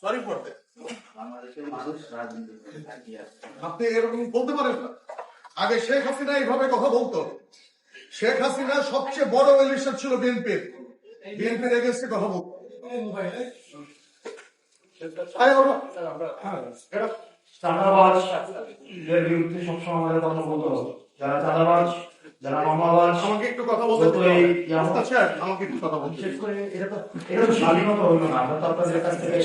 Sorry for that বাংলাদেশের মানুষ রাজনীতি আপনি এরকম বলতে পারেন না। আগে শেখ হাসিনা এইভাবে কথা বলতো। শেখ হাসিনা সবচেয়ে বড় ইলেকশন ছিল বিএনপির বিএনপির এগেন্সে কথা বলতো। আরে বাবা, এটা চাঁদাবাজ বিরুদ্ধে সবসময় আমাদের কথা বলতে। হবে যারা চাঁদাবাজ যারা মামাবাজ আমাকে একটু কথা বলতে যত দিতে এই হবে। ইয়ামা- স্যার, আমাকে একটু কথা বলতে বিশেষ করে এটা তো এটা তো স্বাধীনতা হইল না আমরা তো আপনাদের কাছ থেকে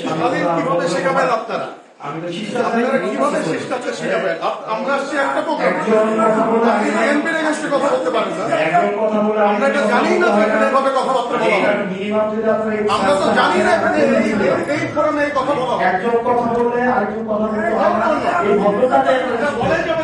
কীভাবে শেখাবেন আপনারা? আমি তো আপনারা কীভাবে শিষ্টাচার শিষ্টাচার শেখাবেন? আমরা আসছি একটা প্রোগ্রাম একজন কথা বলে আপনি আমি- বিএনপির এগেন্সে কথা বলতে পারেন না। একজন কথা বলে আমরা এটা জানি না এখানে এভাবে কথাবার্তা বলা। মিনিমাম যদি আপনার এই আমরা তো জানি না এখানে এই এই- এই ফোরামে কথা বলা একজন কথা বলে আরেকজন কথা বলতে যাবে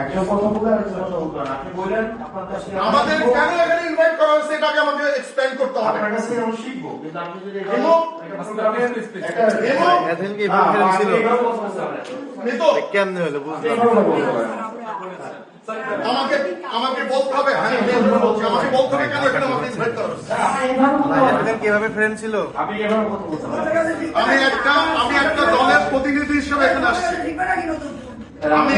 আমি হয় না। আপনি বললেন আপনার কাছে আমাদের কেন এখানে ইনভাইট করা হয়েছে এটাকে আমাকে এক্সপ্লেইন করতে হবে আপনার কাছে আমরা শিখব কিন্তু আপনি যদি একটা প্রোগ্রামের একটা এবং এতক্ষণ কি এভাবে আপনি ছিল এভাবে কথা বলতে পারেন। মিতু কেমনে হলো বুঝলাম। আমাকে আমাকে বলতে হবে হ্যাঁ আমাকে বলতে হবে কেন এখানে আমাকে ইনভাইট করা হয়েছে আপনি এভাবে বলতে ভাই পারেন। এতক্ষণ কি এভাবে ফ্রেন্ড ছিল। আমি একটা আমি একটা দলের আসছি আমি